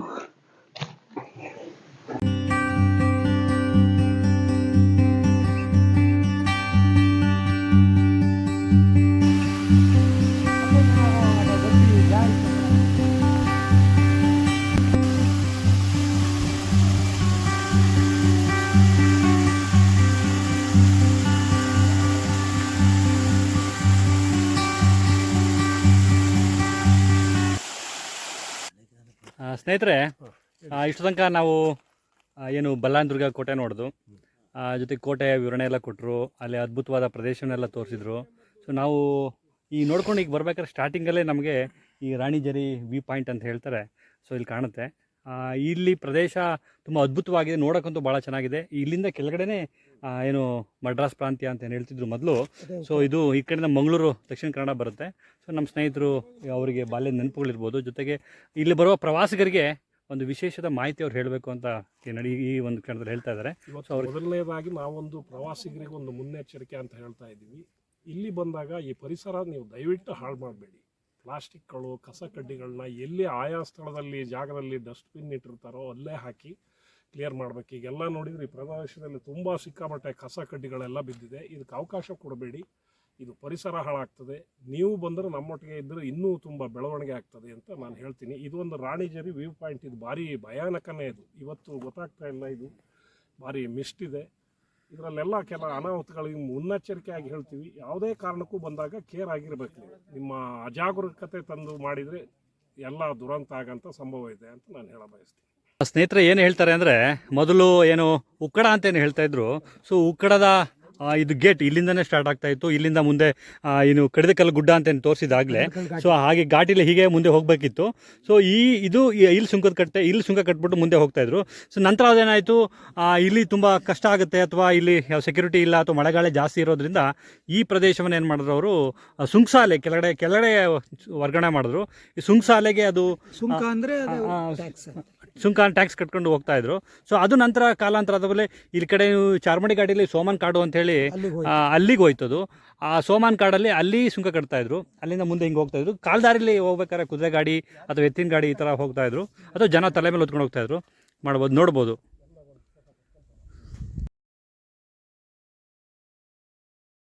ಸ್ನೇಹಿತರೆ ಇಷ್ಟು ತನಕ ನಾವು ಏನು ಬಲ್ಲಾನದುರ್ಗ ಕೋಟೆ ನೋಡಿದ್ರು ಜೊತೆಗೆ ಕೋಟೆಯ ವಿವರಣೆ ಎಲ್ಲ ಕೊಟ್ಟರು ಅಲ್ಲಿ ಅದ್ಭುತವಾದ ಪ್ರದೇಶನೆಲ್ಲ ತೋರಿಸಿದ್ರು. ಸೊ ನಾವು ಈ ನೋಡ್ಕೊಂಡು ಈಗ ಬರ್ಬೇಕಾದ್ರೆ ಸ್ಟಾರ್ಟಿಂಗಲ್ಲೇ ನಮಗೆ ಈ ರಾಣಿಜರಿ ವ್ಯೂ ಪಾಯಿಂಟ್ ಅಂತ ಹೇಳ್ತಾರೆ. ಸೊ ಇಲ್ಲಿ ಕಾಣುತ್ತೆ. ಇಲ್ಲಿ ಪ್ರದೇಶ ತುಂಬ ಅದ್ಭುತವಾಗಿದೆ. ನೋಡೋಕ್ಕಂತೂ ಭಾಳ ಚೆನ್ನಾಗಿದೆ. ಇಲ್ಲಿಂದ ಕೆಳಗಡೆನೇ ಏನು ಮಡ್ರಾಸ್ ಪ್ರಾಂತ್ಯ ಅಂತ ಏನು ಹೇಳ್ತಿದ್ರು ಮೊದಲು. ಸೊ ಇದು ಈ ಕಡೆಯಿಂದ ಮಂಗಳೂರು ದಕ್ಷಿಣ ಕನ್ನಡ ಬರುತ್ತೆ. ಸೊ ನಮ್ಮ ಸ್ನೇಹಿತರು ಅವರಿಗೆ ಬಾಲ್ಯದ ನೆನಪುಗಳಿರ್ಬೋದು. ಜೊತೆಗೆ ಇಲ್ಲಿ ಬರುವ ಪ್ರವಾಸಿಗರಿಗೆ ಒಂದು ವಿಶೇಷದ ಮಾಹಿತಿ ಅವ್ರು ಹೇಳಬೇಕು ಅಂತ ಈ ನಡಿ ಈ ಒಂದು ಕ್ಷಣದಲ್ಲಿ ಹೇಳ್ತಾ ಇದ್ದಾರೆ. ಮೊದಲನೇದಾಗಿ ನಾವೊಂದು ಪ್ರವಾಸಿಗರಿಗೆ ಒಂದು ಮುನ್ನೆಚ್ಚರಿಕೆ ಅಂತ ಹೇಳ್ತಾ ಇದ್ದೀವಿ. ಇಲ್ಲಿ ಬಂದಾಗ ಈ ಪರಿಸರ ನೀವು ದಯವಿಟ್ಟು ಹಾಳು ಮಾಡಬೇಡಿ. ಪ್ಲಾಸ್ಟಿಕ್ಗಳು ಕಸ ಕಡ್ಡಿಗಳನ್ನ ಎಲ್ಲಿ ಆಯಾ ಸ್ಥಳದಲ್ಲಿ ಜಾಗದಲ್ಲಿ ಡಸ್ಟ್ಬಿನ್ ಇಟ್ಟಿರ್ತಾರೋ ಅಲ್ಲೇ ಹಾಕಿ ಕ್ಲಿಯರ್ ಮಾಡಬೇಕು. ಈಗೆಲ್ಲ ನೋಡಿದ್ರೆ ಈ ಪ್ರದೇಶದಲ್ಲಿ ತುಂಬ ಸಿಕ್ಕಾಪಟ್ಟೆ ಕಸ ಕಡ್ಡಿಗಳೆಲ್ಲ ಬಿದ್ದಿದೆ. ಇದಕ್ಕೆ ಅವಕಾಶ ಕೊಡಬೇಡಿ. ಇದು ಪರಿಸರ ಹಾಳಾಗ್ತದೆ. ನೀವು ಬಂದರೆ ನಮ್ಮೊಟ್ಟಿಗೆ ಇದ್ದರೆ ಇನ್ನೂ ತುಂಬ ಬೆಳವಣಿಗೆ ಆಗ್ತದೆ ಅಂತ ನಾನು ಹೇಳ್ತೀನಿ. ಇದು ಒಂದು ರಾಣಿಜರಿ ವ್ಯೂ ಪಾಯಿಂಟ್. ಇದು ಭಾರಿ ಭಯಾನಕನೇ ಇದು. ಇವತ್ತು ಗೊತ್ತಾಗ್ತಾ ಇಲ್ಲ ಇದು. ಭಾರಿ ಮಿಸ್ಟ್ ಇದೆ. ಇದರಲ್ಲೆಲ್ಲ ಕೆಲ ಅನಾಹುತಗಳಿಗೆ ಮುನ್ನೆಚ್ಚರಿಕೆಯಾಗಿ ಹೇಳ್ತೀವಿ. ಯಾವುದೇ ಕಾರಣಕ್ಕೂ ಬಂದಾಗ ಕೇರ್ ಆಗಿರಬೇಕು ನಿಮ್ಮ ಅಜಾಗರೂಕತೆ ತಂದು ಮಾಡಿದರೆ ಎಲ್ಲ ದುರಂತ ಆಗಂತ ಸಂಭವ ಇದೆ ಅಂತ ನಾನು ಹೇಳ ಬಯಸ್ತೀನಿ. ಸ್ನೇಹಿತರೆ, ಏನು ಹೇಳ್ತಾರೆ ಅಂದರೆ, ಮೊದಲು ಏನು ಉಕ್ಕಡ ಅಂತ ಏನು ಹೇಳ್ತಾ ಇದ್ರು. ಸೊ, ಉಕ್ಕಡದ ಇದು ಗೇಟ್ ಇಲ್ಲಿಂದನೇ ಸ್ಟಾರ್ಟ್ ಆಗ್ತಾ ಇತ್ತು. ಇಲ್ಲಿಂದ ಮುಂದೆ ಏನು ಕಡಿದಕಲ್ಲು ಗುಡ್ಡ ಅಂತ ಏನು ತೋರಿಸಿದಾಗಲೇ. ಸೊ ಹಾಗೆ ಘಾಟಿಲಿ ಹೀಗೆ ಮುಂದೆ ಹೋಗಬೇಕಿತ್ತು. ಸೊ ಈ ಇದು ಇಲ್ಲಿ ಸುಂಕದ ಕಟ್ಟೆ ಇಲ್ಲಿ ಸುಂಕ ಕಟ್ಬಿಟ್ಟು ಮುಂದೆ ಹೋಗ್ತಾ ಇದ್ರು. ಸೊ ನಂತರ ಅದೇನಾಯಿತು? ಇಲ್ಲಿ ತುಂಬ ಕಷ್ಟ ಆಗುತ್ತೆ ಅಥವಾ ಇಲ್ಲಿ ಸೆಕ್ಯೂರಿಟಿ ಇಲ್ಲ ಅಥವಾ ಮಳೆಗಾಲ ಜಾಸ್ತಿ ಇರೋದ್ರಿಂದ ಈ ಪ್ರದೇಶವನ್ನು ಏನು ಮಾಡಿದ್ರು ಅವರು ಸುಂಕಸಾಲೆ ಕೆಳಗಡೆ ಕೆಳಗಡೆ ವರ್ಗಣೆ ಮಾಡಿದ್ರು. ಈ ಸುಂಕಸಾಲೆಗೆ ಅದು ಸುಂಕ ಅಂದ್ರೆ ಸುಂಕ ಟ್ಯಾಕ್ಸ್ ಕಟ್ಕೊಂಡು ಹೋಗ್ತಾ ಇದ್ರು. ಸೊ ಅದು ನಂತರ ಕಾಲಾಂತರ ಮೇಲೆ ಇಲ್ಲಿ ಕಡೆ ನೀವು ಚಾರ್ಮಡಿ ಗಾಡಿಯಲ್ಲಿ ಸೋಮನ್ ಕಾಡು ಅಂತ ಹೇಳಿ ಅಲ್ಲಿಗೆ ಹೋಯ್ತದು. ಆ ಸೋಮಾನ್ ಕಾಡಲ್ಲಿ ಅಲ್ಲಿ ಸುಂಕ ಕಟ್ತಾ ಇದ್ರು. ಅಲ್ಲಿಂದ ಮುಂದೆ ಹಿಂಗೆ ಹೋಗ್ತಾ ಇದ್ರು. ಕಾಲ್ದಾರಿಲಿ ಹೋಗ್ಬೇಕಾದ್ರೆ ಕುದುರೆ ಗಾಡಿ ಅಥವಾ ಎತ್ತಿನ ಗಾಡಿ ಈ ಥರ ಹೋಗ್ತಾ ಇದ್ರು. ಅಥವಾ ಜನ ತಲೆ ಮೇಲೆ ಹೊತ್ಕೊಂಡು ಹೋಗ್ತಾ ಇದ್ರು. ಮಾಡ್ಬೋದು ನೋಡ್ಬೋದು.